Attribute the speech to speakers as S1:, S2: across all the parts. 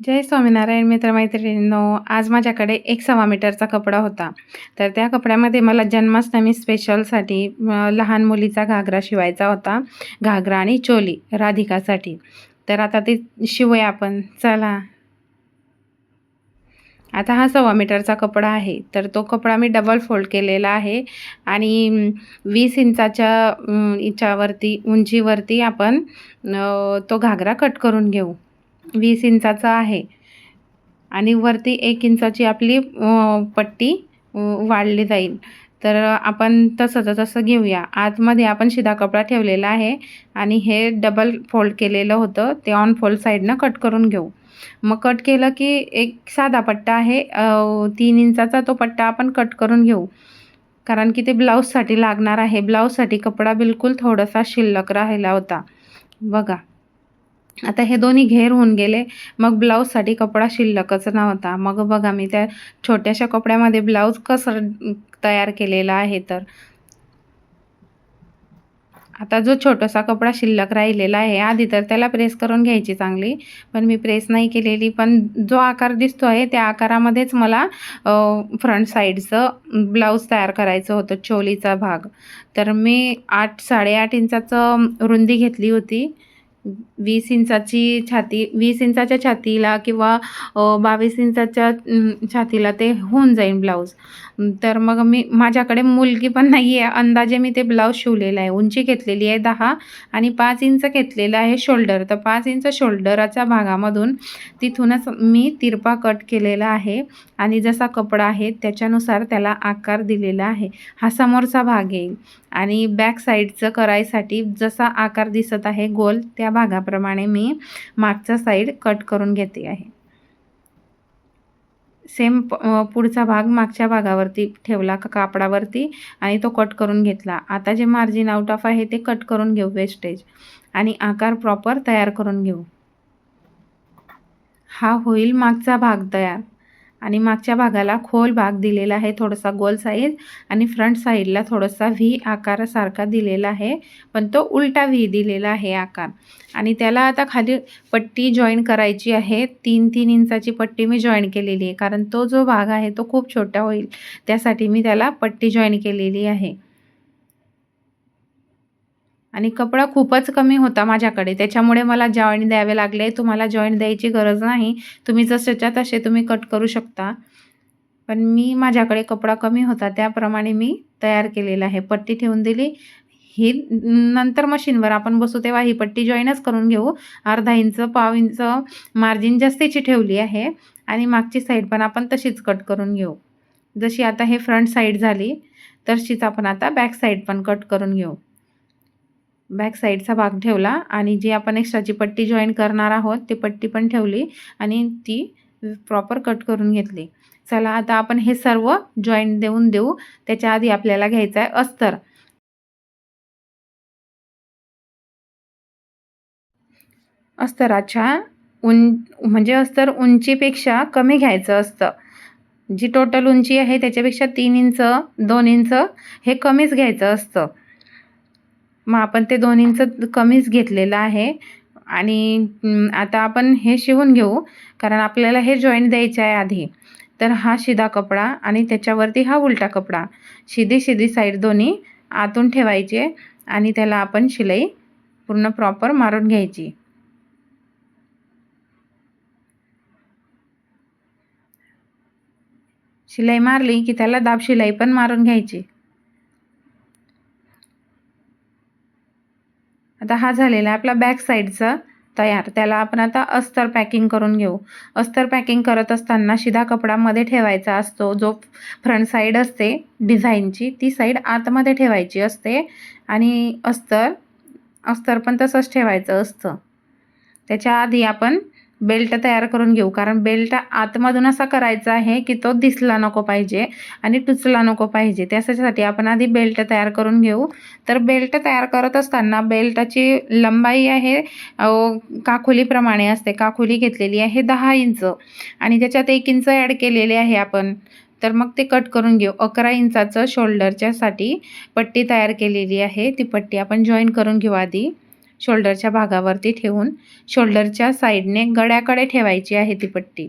S1: जय स्वामीनारायण मित्रमैत्रिणींनो आज माझ्याकडे एक सव्वा मीटरचा कपडा होता. तर त्या कपड्यामध्ये मला जन्माष्टमी स्पेशलसाठी लहान मुलीचा घागरा शिवायचा होता. घागरा आणि चोली राधिकासाठी. तर आता ते शिवूया आपण. चला. आता हा सव्वा मीटरचा कपडा आहे. तर तो कपडा मी डबल फोल्ड केलेला आहे आणि वीस इंचाच्या अम, याच्यावरती उंचीवरती आपण तो घागरा कट करून घेऊ. वीस इंचाचा आहे. आणि वरती एक इंचाची आपली पट्टी वाढली जाईल. तर आपण तसंच तसं घेऊया. आतमध्ये आपण शिधा कपडा ठेवलेला आहे आणि हे डबल फोल्ड केलेलं होतं. ते ऑन फोल्ड साईडनं कट करून घेऊ. मग कट केलं की एक साधा पट्टा आहे. तीन इंचाचा तो पट्टा आपण कट करून घेऊ. कारण की ते ब्लाऊजसाठी लागणार आहे. ब्लाऊजसाठी कपडा बिलकुल थोडासा शिल्लक राहिला होता. बघा. आता हे दोन्ही घेर होऊन गेले. मग ब्लाऊजसाठी कपडा शिल्लकच नव्हता. मग बघा मी त्या छोट्याशा कपड्यामध्ये ब्लाऊज कसं तयार केलेला आहे तर. आता जो छोटासा कपडा शिल्लक राहिलेला आहे आधी तर त्याला प्रेस करून घ्यायची चांगली. पण मी प्रेस नाही केलेली. पण जो आकार दिसतो आहे त्या आकारामध्येच मला फ्रंट साईडचं ब्लाऊज तयार करायचं होतं चोलीचा भाग. तर मी आठ साडेआठ इंचाचं रुंदी घेतली होती. वीस इंचाची छाती वीस इंचाच्या छातीला किंवा बावीस इंचाच्या छातीला ते होऊन जाईल ब्लाऊज. तर मग मी माझ्याकडे मुलगी पण नाही आहे अंदाजे मी ते ब्लाऊज शिवलेलं आहे. उंची घेतलेली आहे दहा आणि पाच इंच घेतलेलं आहे शोल्डर तर पाच इंच शोल्डराच्या भागामधून तिथूनच मी तिरपा कट केलेला आहे आणि जसा कपडा आहे त्याच्यानुसार त्याला आकार दिलेला आहे. हा समोरचा भाग येईल आणि बॅक साईडचं करायसाठी जसा आकार दिसत आहे गोल त्या भागाप्रमाणे मी मागचा साईड कट करून घेते आहे. सेम पुढचा भाग मागच्या भागावरती ठेवला का कापडावरती आणि तो कट करून घेतला. आता जे मार्जिन आउट ऑफ आहे ते कट करून घेऊ वेस्टेज आणि आकार प्रॉपर तयार करून घेऊ. हा होईल मागचा भाग तयार. आणि मागच्या भागाला खोल भाग दिलेला आहे थोडासा गोल साईज आणि फ्रंट साईडला थोडासा व्ही आकारासारखा दिलेला आहे पण तो उलटा व्ही दिलेला आहे आकार. आणि त्याला आता खाली पट्टी जॉईन करायची आहे तीन तीन इंचाची पट्टी मी जॉईन केलेली आहे कारण तो जो भाग आहे तो खूप छोटा होईल त्यासाठी मी त्याला पट्टी जॉईन केलेली आहे. आणि कपडा खूपच कमी होता माझ्याकडे. त्याच्यामुळे मला जॉईन द्यावे लागले. तुम्हाला जॉईन द्यायची गरज नाही. तुम्ही जसेच्या तसे तुम्ही कट करू शकता. पण मी माझ्याकडे कपडा कमी होता. त्याप्रमाणे मी तयार केलेला आहे. पट्टी ठेवून दिली. ही नंतर मशीनवर आपण बसू तेव्हा ही पट्टी जॉईनच करून घेऊ. अर्धा इंच पाव इंच मार्जिन जास्तीची ठेवली आहे. आणि मागची साईड पण आपण तशीच कट करून घेऊ. जशी आता हे फ्रंट साईड झाली तशीच आपण आता बॅक साईड पण कट करून घेऊ. बॅक साईडचा भाग ठेवला आणि जी आपण एक्स्ट्राची पट्टी जॉईन करणार आहोत ती पट्टी पण ठेवली आणि ती प्रॉपर कट करून घेतली. चला आता आपण हे सर्व जॉईन देऊन देऊ. त्याच्या आधी आपल्याला घ्यायचं आहे अस्तर. अस्तराच्या उं म्हणजे अस्तर उंचीपेक्षा कमी घ्यायचं असतं. जी टोटल उंची आहे त्याच्यापेक्षा तीन इंच दोन इंच हे कमीच घ्यायचं असतं. मग आपण ते दोन इंच कमीच घेतलेलं आहे. आणि आता आपण हे शिवून घेऊ कारण आपल्याला हे जॉईंट द्यायचं आहे आधी. तर हा शिधा कपडा आणि त्याच्यावरती हा उलटा कपडा. शिधी शिधी साईड दोन्ही आतून ठेवायचे आणि त्याला आपण शिलाई पूर्ण प्रॉपर मारून घ्यायची. शिलाई मारली की त्याला दाब शिलाई पण मारून घ्यायची. आता हा झालेला आहे आपला बॅक साईडचा तयार. त्याला आपण आता अस्तर पॅकिंग करून घेऊ. अस्तर पॅकिंग करत असताना शिधा कपडामध्ये ठेवायचा असतो. जो फ्रंट साईड असते डिझाईनची ती साईड आतमध्ये ठेवायची असते. आणि अस्तर अस्तर पण तसंच ठेवायचं असतं. त्याच्या आधी आपण बेल्ट तयार करून घेऊ. कारण बेल्ट आतमधून असा करायचा आहे की तो दिसला नको पाहिजे आणि टुचला नको पाहिजे. त्याच्यासाठी आपण आधी बेल्ट तयार करून घेऊ. तर बेल्ट तयार करत असताना बेल्टाची लंबाई आहे काखोलीप्रमाणे असते. काखोली घेतलेली आहे दहा इंच आणि त्याच्यात एक इंच ॲड केलेले आहे आपण. तर मग ते कट करून घेऊ. अकरा इंचाचं शोल्डरच्यासाठी पट्टी तयार केलेली आहे. ती पट्टी आपण जॉईन करून घेऊ आधी. शोल्डरच्या भागावरती ठेवून शोल्डरच्या साईडने गड्याकडे ठेवायची आहे ती पट्टी.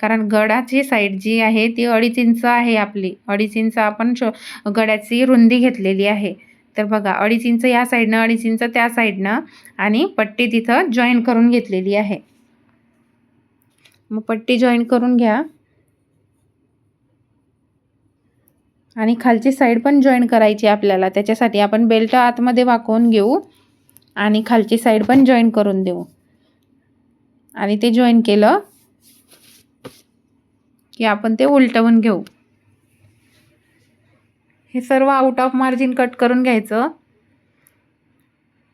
S1: कारण गडाची साईड जी आहे ती अडीच इंच आहे आपली. अडीच इंच आपण शो गड्याची रुंदी घेतलेली आहे. तर बघा अडीच इंच या साईडनं अडीच इंच त्या साईडनं आणि पट्टी तिथं जॉईन करून घेतलेली आहे. मग पट्टी जॉईन करून घ्या. आणि खालची साईड पण जॉईन करायची आपल्याला. त्याच्यासाठी आपण बेल्ट आतमध्ये वाकवून घेऊ. आणि खालची साईड पण जॉईन करून देऊ. आणि ते जॉईन केलं की आपण ते उलटवून घेऊ. हे सर्व आउट ऑफ मार्जिन कट करून घ्यायचं.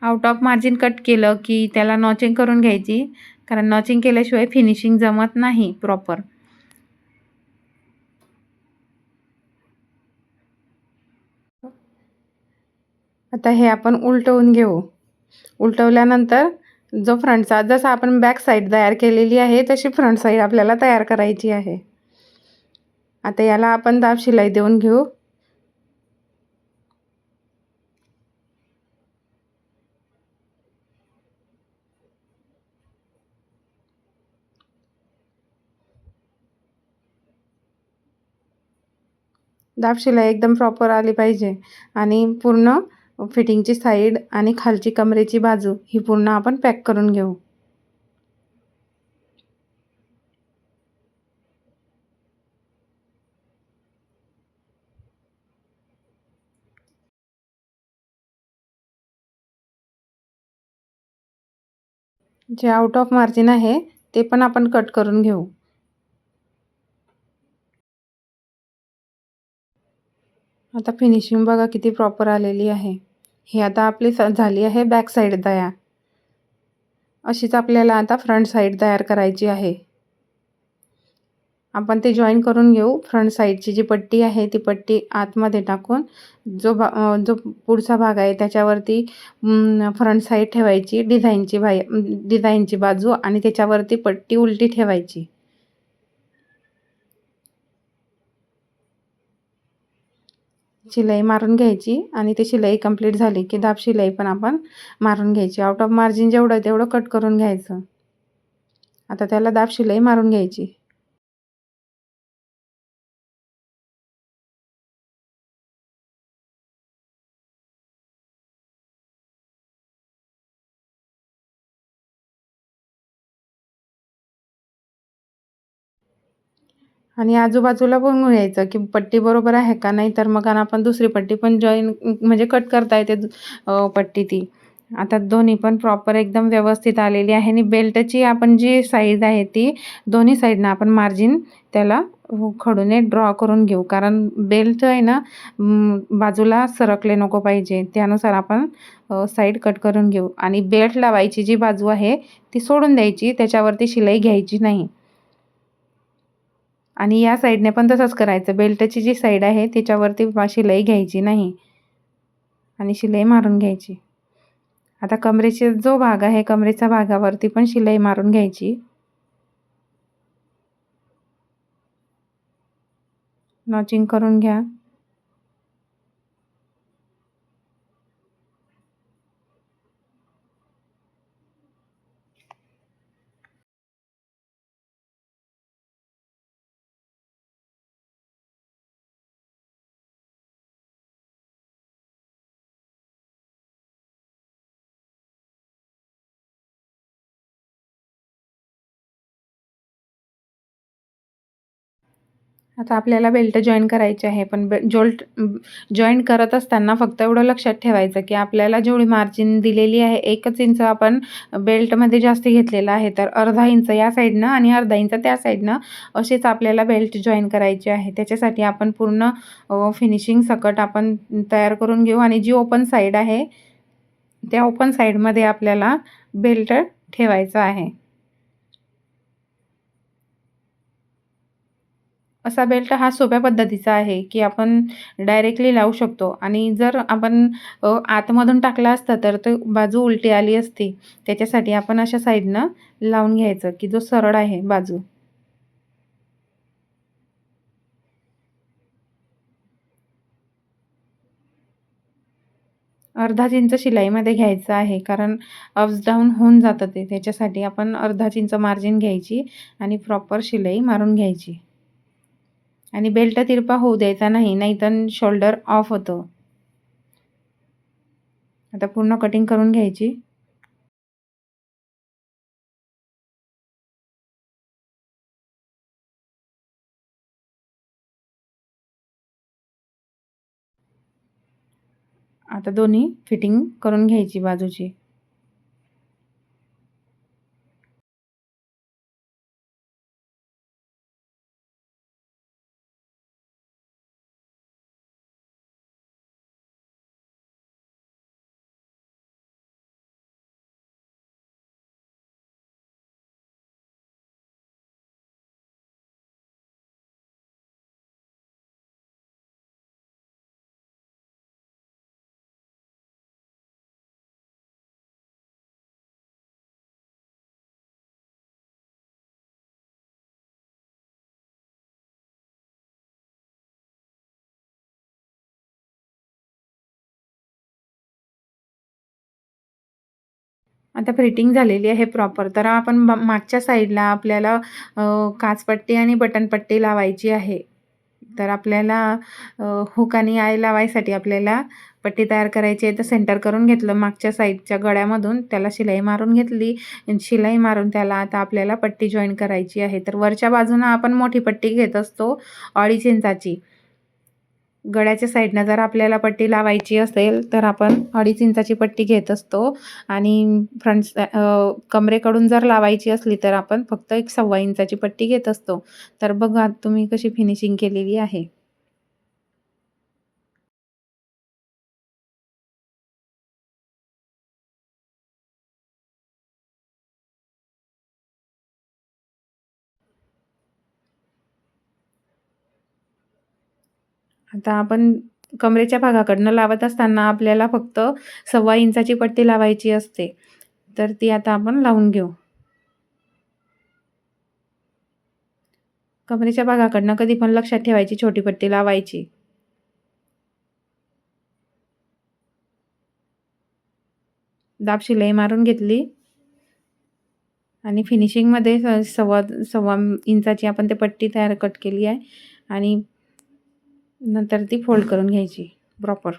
S1: आउट ऑफ मार्जिन कट केलं की त्याला नॉचिंग करून घ्यायची. कारण नॉचिंग केल्याशिवाय फिनिशिंग जमत नाही प्रॉपर आता हे आपण उलटवून घेऊ. उलटवल्यानंतर जो फ्रंटचा जसा आपण बॅक साईड तयार केलेली आहे तशी फ्रंट साईड आपल्याला तयार करायची आहे. आता याला आपण दाब शिलाई देऊन घेऊ. दाब शिलाई एकदम प्रॉपर आली पाहिजे आणि पूर्ण फिटिंगची साईड आणि खालची कमरेची बाजू ही पूर्ण आपण पॅक करून घेऊ. जे आउट ऑफ मार्जिन आहे ते पण आपण कट करून घेऊ. आता फिनिशिंग बघा किती प्रॉपर आलेली आहे. ही आता आपली स झाली आहे बॅक साईड तयार अशीच आपल्याला आता फ्रंट साईड तयार करायची आहे. आपण ते जॉईन करून घेऊ. फ्रंट साईडची जी पट्टी आहे ती पट्टी आतमध्ये टाकून जो भा जो पुढचा भाग आहे त्याच्यावरती फ्रंट साईड ठेवायची डिझाईनची भाई डिझाईनची बाजू आणि त्याच्यावरती पट्टी उलटी ठेवायची. शिलाई मारून घ्यायची आणि ती शिलाई कंप्लीट झाली की दाब शिलाई पण आपण मारून घ्यायची. आउट ऑफ मार्जिन जेवढं तेवढं कट करून घ्यायचं. आता त्याला दाब शिलाई मारून घ्यायची. आणि आजूबाजूला बघून घ्यायचं की पट्टी बरोबर आहे का नाही? तर मग आपण दुसरी पट्टी पण जॉईन म्हणजे कट करता येते पट्टी ती. आता दोन्ही पण प्रॉपर एकदम व्यवस्थित आलेली आहे आणि बेल्टची आपण जी साईज आहे ती दोन्ही साईडनं आपण मार्जिन त्याला खडूने ड्रॉ करून घेऊ. कारण बेल्ट आहे ना बाजूला सरकले नको पाहिजे. त्यानुसार आपण साईड कट करून घेऊ. आणि बेल्ट लावायची जी बाजू आहे ती सोडून द्यायची. त्याच्यावरती शिलाई घ्यायची नाही. आणि या साईडने पण तसंच करायचं. बेल्टची जी साईड आहे त्याच्यावरती शिलाई घ्यायची नाही. आणि शिलाई मारून घ्यायची. आता कमरेचे जो भाग आहे कमरेच्या भागावरती पण शिलाई मारून घ्यायची. नॉचिंग करून घ्या. आता आपल्याला बेल्ट जॉईन करायची आहे पण बे जोल्ट जॉईन करत असताना फक्त एवढं लक्षात ठेवायचं की आपल्याला जेवढी मार्जिन दिलेली आहे एकच इंच आपण बेल्टमध्ये जास्त घेतलेलं आहे तर अर्धा इंच या साईडनं आणि अर्धा इंच त्या साईडनं असेच आपल्याला बेल्ट जॉईन करायची आहे. त्याच्यासाठी आपण पूर्ण फिनिशिंग सकट आपण तयार करून घेऊ आणि जी ओपन साईड आहे त्या ओपन साईडमध्ये आपल्याला बेल्ट ठेवायचं आहे. असा बेल्ट हा सोप्या पद्धतीचा आहे की आपण डायरेक्टली लावू शकतो. आणि जर आपण आतमधून टाकला असता तर ते बाजू उलटी आली असती. त्याच्यासाठी आपण अशा साईडनं लावून घ्यायचं की जो सरळ आहे बाजू. अर्धा इंच शिलाईमध्ये घ्यायचं आहे. कारण अप्स डाऊन होऊन जातं ते. त्याच्यासाठी आपण अर्धा इंच मार्जिन घ्यायची आणि प्रॉपर शिलाई मारून घ्यायची. आणि बेल्ट तिरपा होऊ द्यायचा नाही नाहीतर शोल्डर ऑफ होतं. आता पूर्ण कटिंग करून घ्यायची. आता दोन्ही फिटिंग करून घ्यायची बाजूची. आता फिटिंग झालेली आहे प्रॉपर तर आपण मागच्या साईडला आपल्याला काचपट्टी आणि बटनपट्टी लावायची आहे. तर आपल्याला हुक आणि आय लावायसाठी आपल्याला पट्टी तयार करायची आहे. तर सेंटर करून घेतलं मागच्या साईडच्या गळ्यामधून. त्याला शिलाई मारून घेतली. शिलाई मारून त्याला आता आपल्याला पट्टी जॉईन करायची आहे. तर वरच्या बाजूनं आपण मोठी पट्टी घेत असतो. अडीच इंचाची. गळ्याच्या साईडनं जर आपल्याला पट्टी लावायची असेल तर आपण अडीच इंचाची पट्टी घेत असतो. आणि फ्रंट कमरेकडून जर लावायची असली तर आपण फक्त एक सव्वा इंचाची पट्टी घेत असतो. तर बघा तुम्ही कशी फिनिशिंग केलेली आहे. आता आपण कमरेच्या भागाकडनं लावत असताना आपल्याला फक्त सव्वा इंचाची पट्टी लावायची असते. तर ती आता आपण लावून घेऊ. कमरेच्या भागाकडनं कधी पण लक्षात ठेवायची छोटी पट्टी लावायची. दाब शिलाई मारून घेतली. आणि फिनिशिंगमध्ये सव्वा सव्वा इंचाची आपण ते पट्टी तयार कट केली आहे. आणि नंतर ती फोल्ड करून घ्यायची प्रॉपर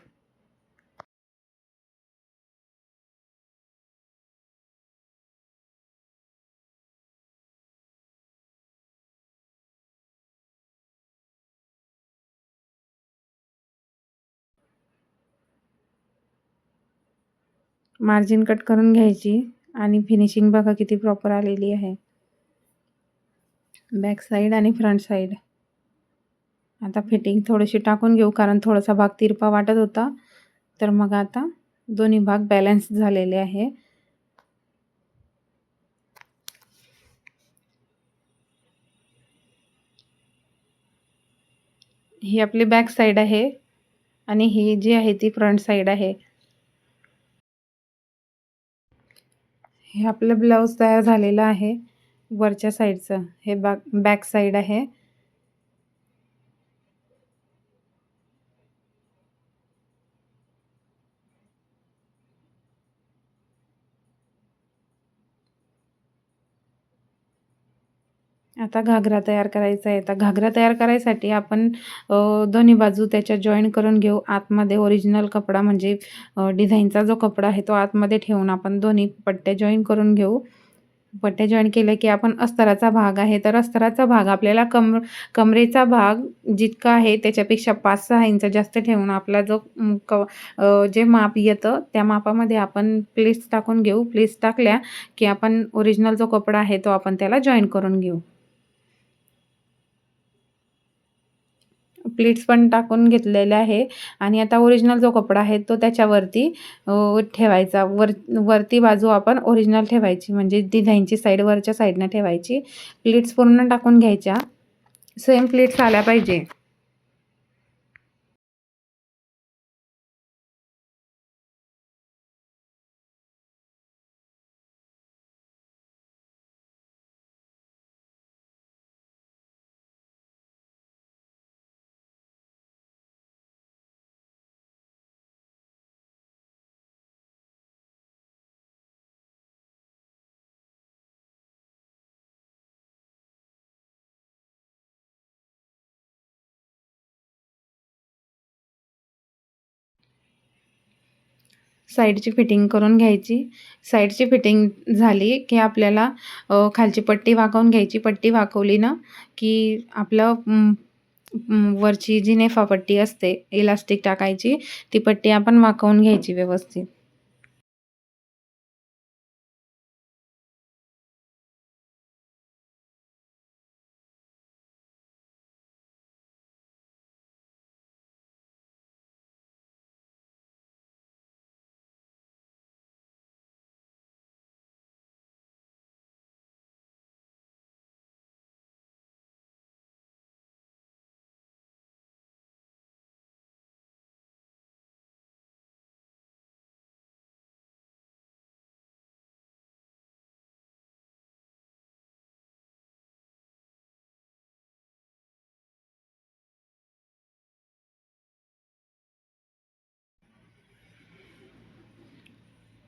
S1: मार्जिन कट करून घ्यायची आणि फिनिशिंग बघा किती प्रॉपर आलेली आहे. बॅक साईड आणि फ्रंट साईड आता फिटिंग थोडीशी टाकून घेऊ कारण थोडासा भाग तिरपा वाटत होता. तर मग आता दोन्ही भाग बॅलन्स झालेले आहे. ही आपली बॅक साईड आहे आणि ही जी आहे ती फ्रंट साईड आहे. हे आपलं ब्लाऊज तयार झालेलं आहे वरच्या साईडचं हे बॅक बॅक साईड आहे. आता घागरा तयार करायचा आहे. आता घागरा तयार करायसाठी आपण दोन्ही बाजू त्याच्या जॉईन करून घेऊ. आतमध्ये ओरिजिनल कपडा म्हणजे डिझाईनचा जो कपडा आहे तो आतमध्ये ठेवून आपण दोन्ही पट्ट्या जॉईन करून घेऊ. पट्ट्या जॉईन केल्या की आपण अस्तराचा भाग आहे. तर अस्तराचा भाग आपल्याला कम कमरेचा भाग जितका आहे त्याच्यापेक्षा पाच सहा इंच जास्त ठेवून आपला जो क जे माप येतं त्या मापामध्ये आपण प्लेट्स टाकून घेऊ. प्लेट्स टाकल्या की आपण ओरिजिनल जो कपडा आहे तो आपण त्याला जॉईन करून घेऊ. प्लेट्स पण टाकून घेतलेले आहे. आणि आता ओरिजिनल जो कपडा आहे तो त्याच्यावरती ठेवायचा. वर वरती बाजू आपण ओरिजिनल ठेवायची. म्हणजे डिझाईनची साईड वरच्या साईडनं ठेवायची. प्लेट्स पूर्ण टाकून घ्यायच्या. सेम प्लेट्स आल्या पाहिजे. साईडची फिटिंग करून घ्यायची. साईडची फिटिंग झाली की आपल्याला खालची पट्टी वाकवून घ्यायची. पट्टी वाकवली ना की आपलं वरची जी नेफापट्टी असते इलास्टिक टाकायची ती पट्टी आपण वाकवून घ्यायची व्यवस्थित.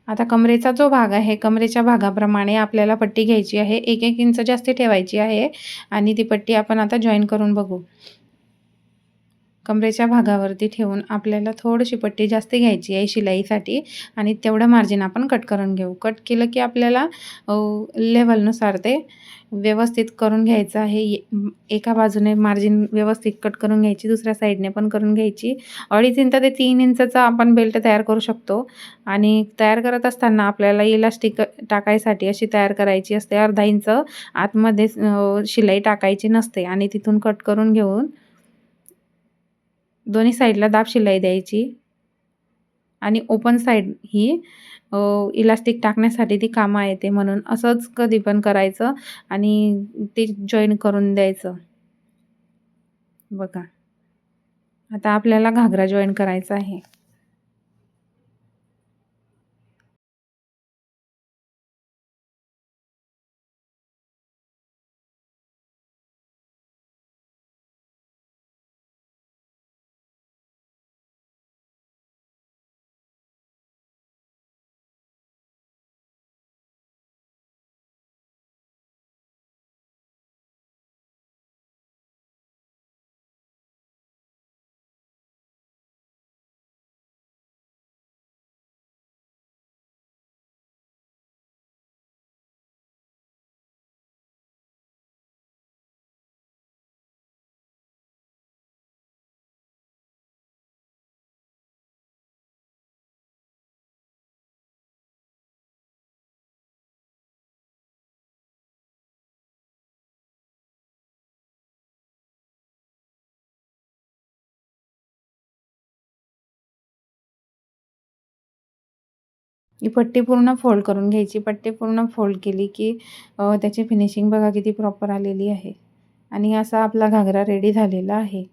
S1: आता कमरेचा जो भाग आहे कमरेच्या भागाप्रमाणे आपल्याला पट्टी घ्यायची आहे. एक एक इंच जास्ती ठेवायची आहे आणि ती पट्टी आपण आता जॉईन करून बघू. कमरेच्या भागावरती ठेवून आपल्याला थोडीशी पट्टी जास्त घ्यायची आहे शिलाईसाठी आणि तेवढं मार्जिन आपण कट करून घेऊ. कट केलं की आपल्याला लेवलनुसार ते व्यवस्थित करून घ्यायचं आहे. ये- एका बाजूने मार्जिन व्यवस्थित कट करून घ्यायची दुसऱ्या साईडने पण करून घ्यायची. अडीच इंच ते तीन इंचचा आपण बेल्ट तयार करू शकतो आणि तयार करत असताना आपल्याला इलास्टिक टाकायसाठी अशी तयार करायची असते. अर्धा इंच आतमध्ये शिलाई टाकायची नसते आणि तिथून कट करून घेऊन दोन्ही साईडला दाब शिलाई द्यायची. आणि ओपन साईड ही इलास्टिक टाकण्यासाठी ती कामं येते म्हणून असंच कधी पण करायचं आणि ते जॉईन करून द्यायचं. बघा. आता आपल्याला घागरा जॉईन करायचा आहे. ही पट्टी पूर्ण फोल्ड करून घ्यायची. पट्टी पूर्ण फोल्ड केली की त्याची फिनिशिंग बघा किती प्रॉपर आलेली आहे. आणि असा आपला घागरा रेडी झालेला आहे.